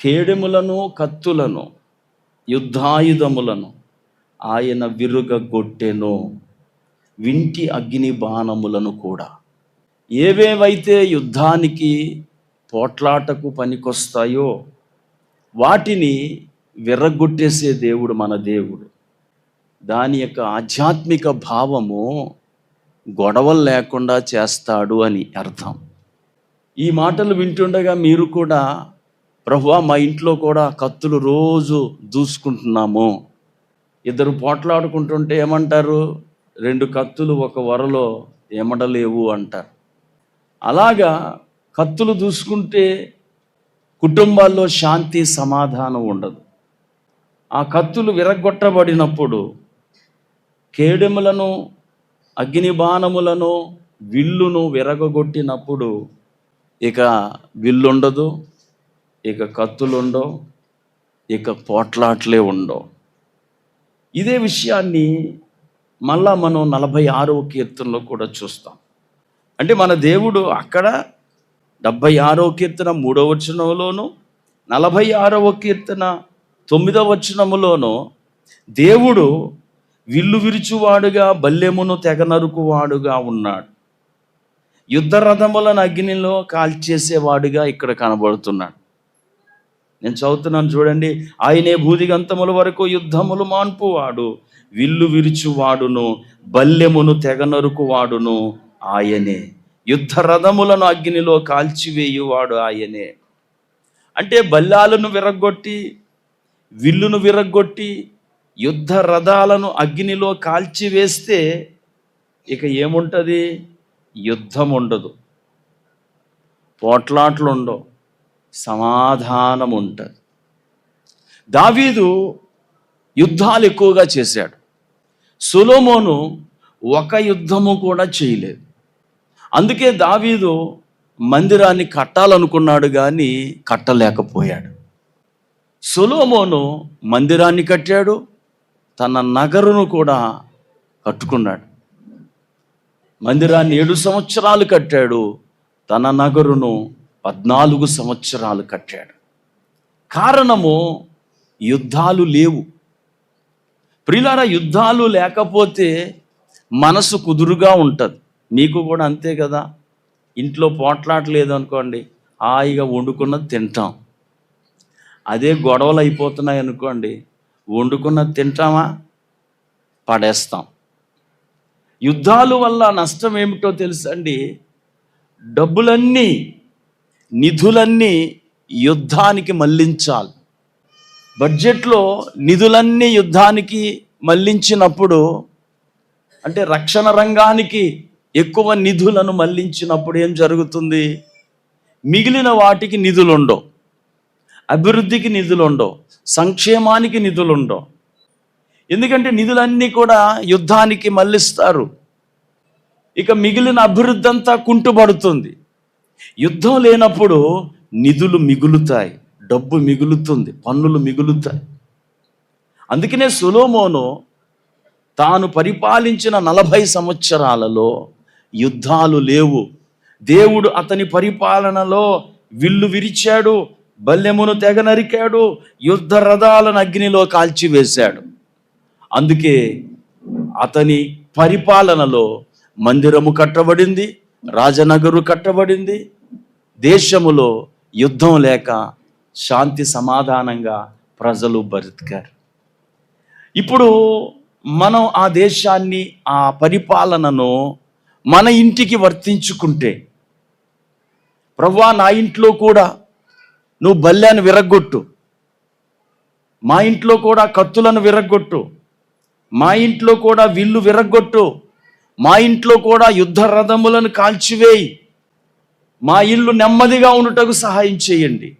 కేడెములను కత్తులను యుద్ధాయుధములను ఆయన విరుగగొట్టెను. వింటి అగ్ని బాణములను కూడా. ఏవేవైతే యుద్ధానికి పోట్లాటకు పనికొస్తాయో వాటిని విర్రగొట్టేసే దేవుడు మన దేవుడు. దాని యొక్క ఆధ్యాత్మిక భావము గొడవలు లేకుండా చేస్తాడు అని అర్థం. ఈ మాటలు వింటుండగా మీరు కూడా ప్రభువా మా ఇంట్లో కూడా కత్తులు రోజు దూసుకుంటున్నాము. ఇద్దరు పోట్లాడుకుంటుంటే ఏమంటారు? రెండు కత్తులు ఒక వరలో ఎమడలేవు అంటారు. అలాగా కత్తులు దూసుకుంటే కుటుంబాల్లో శాంతి సమాధానం ఉండదు. ఆ కత్తులు విరగొట్టబడినప్పుడు కేడెములను అగ్ని బాణములను విల్లును విరగొట్టినప్పుడు ఇక విల్లుండదు ఇక కత్తులు ఉండవు ఇక పోట్లాట్లే ఉండవు. ఇదే విషయాన్ని మళ్ళా మనం నలభై ఆరవ కీర్తనలో కూడా చూస్తాం. అంటే మన దేవుడు అక్కడ డెబ్భై ఆరవ కీర్తన మూడవ వచనంలోను నలభై ఆరవ కీర్తన తొమ్మిదవ వచనములోను దేవుడు విల్లు విరుచువాడుగా బల్లెమును తెగ నరుకువాడుగా ఉన్నాడు. యుద్ధ రథములను అగ్నిలో కాల్చేసేవాడుగా ఇక్కడ కనబడుతున్నాడు. నేను చదువుతున్నాను చూడండి. ఆయనే భూదిగంతముల వరకు యుద్ధములు మాన్పువాడు. విల్లు విరుచువాడును బల్లెమును తెగనరుకువాడును ఆయనే. యుద్ధ రథములను అగ్నిలో కాల్చివేయువాడు ఆయనే. అంటే బల్లాలను విరగొట్టి విల్లును విరగొట్టి యుద్ధ రథాలను అగ్నిలో కాల్చివేస్తే ఇక ఏముంటుంది? యుద్ధం ఉండదు పోట్లాట్లు ఉండవు సమాధానం ఉంటుంది దావీదు యుద్ధాలు ఎక్కువగా చేశాడు. సులోమోను ఒక యుద్ధము కూడా చేయలేదు. అందుకే దావీదు మందిరాన్ని కట్టాలనుకున్నాడు కానీ కట్టలేకపోయాడు. సులోమోను మందిరాన్ని కట్టాడు తన నగరును కూడా కట్టుకున్నాడు. మందిరాన్ని ఏడు సంవత్సరాలు కట్టాడు తన నగరును పద్నాలుగు సంవత్సరాలు కట్టాడు. కారణము యుద్ధాలు లేవు. ప్రిలారా యుద్ధాలు లేకపోతే మనసు కుదురుగా ఉంటుంది. మీకు కూడా అంతే కదా? ఇంట్లో పోట్లాటలేదు అనుకోండి హాయిగా వండుకున్నది తింటాం. అదే గొడవలు అయిపోతున్నాయి అనుకోండి వండుకున్నది తింటామా? పడేస్తాం. యుద్ధాలు వల్ల నష్టం ఏమిటో తెలుసండి? డబ్బులన్నీ నిధులన్నీ యుద్ధానికి మళ్ళించాలి. బడ్జెట్లో నిధులన్నీ యుద్ధానికి మళ్ళించినప్పుడు అంటే రక్షణ రంగానికి ఎక్కువ నిధులను మళ్ళించినప్పుడు ఏం జరుగుతుంది? మిగిలిన వాటికి నిధులు ఉండవు అభివృద్ధికి నిధులు ఉండవు సంక్షేమానికి నిధులు ఉండవు ఎందుకంటే నిధులన్నీ కూడా యుద్ధానికి మళ్ళిస్తారు ఇక మిగిలిన అభివృద్ధి అంతా కుంటుపడుతుంది యుద్ధం లేనప్పుడు నిధులు మిగులుతాయి డబ్బు మిగులుతుంది పన్నులు మిగులుతాయి. అందుకనే సులోమోను తాను పరిపాలించిన నలభై సంవత్సరాలలో యుద్ధాలు లేవు. దేవుడు అతని పరిపాలనలో విల్లు విరిచాడు బల్లెమును తెగ నరికాడు యుద్ధ రథాలను అగ్నిలో కాల్చివేశాడు. అందుకే అతని పరిపాలనలో మందిరము కట్టబడింది రాజనగరు కట్టబడింది. దేశములో యుద్ధం లేక శాంతి సమాధానంగా ప్రజలు బ్రతికారు ఇప్పుడు మనం ఆ దేశాన్ని ఆ పరిపాలనను మన ఇంటికి వర్తించుకుంటే ప్రవ్వా నా ఇంట్లో కూడా నువ్వు బల్యాన్ని విరగ్గొట్టు. మా ఇంట్లో కూడా కత్తులను విరగ్గొట్టు. మా ఇంట్లో కూడా విల్లు విరగ్గొట్టు. మా ఇంట్లో కూడా యుద్ధ రథములను కాల్చివేయి. మా ఇల్లు నెమ్మదిగా ఉండుటకు సహాయం చేయండి.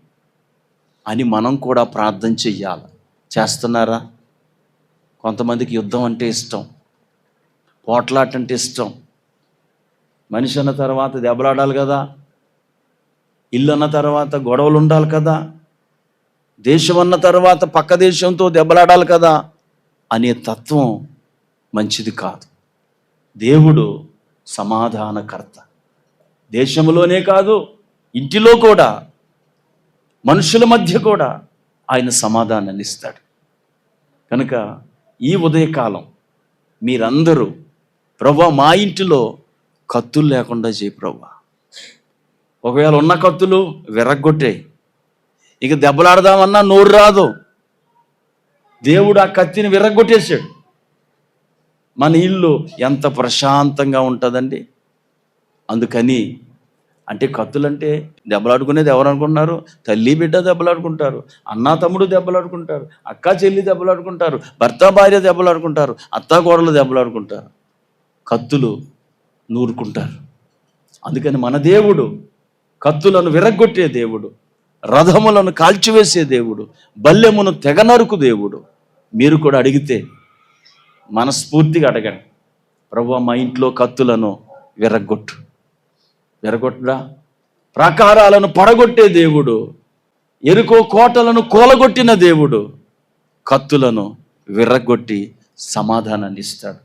అని మనం కూడా ప్రార్థన చెయ్యాలి. చేస్తున్నారా? కొంతమందికి యుద్ధం అంటే ఇష్టం. పోట్లాట అంటే ఇష్టం. మనిషి అన్న తర్వాత దెబ్బలాడాలి కదా. ఇల్లు అన్న తర్వాత గొడవలు ఉండాలి కదా. దేశం అన్న తర్వాత పక్క దేశంతో దెబ్బలాడాలి కదా. అనే తత్వం మంచిది కాదు. దేవుడు సమాధానకర్త. దేశంలోనే కాదు ఇంటిలో కూడా మనుషుల మధ్య కూడా ఆయన సమాధానాన్ని ఇస్తాడు. కనుక ఈ ఉదయకాలం మీరందరూ ప్రభా మా ఇంటిలో కత్తులు లేకుండా చేయి ప్రభా ఒకవేళ ఉన్న కత్తులు విరగ్గొట్టే ఇక దెబ్బలాడదామన్నా నోరు రాదు. దేవుడు ఆ కత్తిని విరగ్గొట్టేశాడు. మన ఇల్లు ఎంత ప్రశాంతంగా ఉంటుందండి. అందుకని అంటే కత్తులంటే దెబ్బలాడుకునేది ఎవరు అనుకుంటున్నారు? తల్లి బిడ్డ దెబ్బలాడుకుంటారు అన్నా తమ్ముడు దెబ్బలాడుకుంటారు అక్క చెల్లి దెబ్బలాడుకుంటారు భర్త భార్య దెబ్బలాడుకుంటారు అత్త కోడలు దెబ్బలాడుకుంటారు. కత్తులు నూరుకుంటారు. అందుకని మన దేవుడు కత్తులను విరగ్గొట్టే దేవుడు రథములను కాల్చివేసే దేవుడు బల్లెమును తెగనరుకు దేవుడు. మీరు కూడా అడిగితే మనస్ఫూర్తిగా అడగండి. ప్రభు మా ఇంట్లో కత్తులను విరగొట్టు. విరగొట్టురా ప్రాకారాలను పడగొట్టే దేవుడు ఎరుకో కోటలను కూలగొట్టిన దేవుడు కత్తులను విర్రగొట్టి సమాధానాన్ని ఇస్తాడు.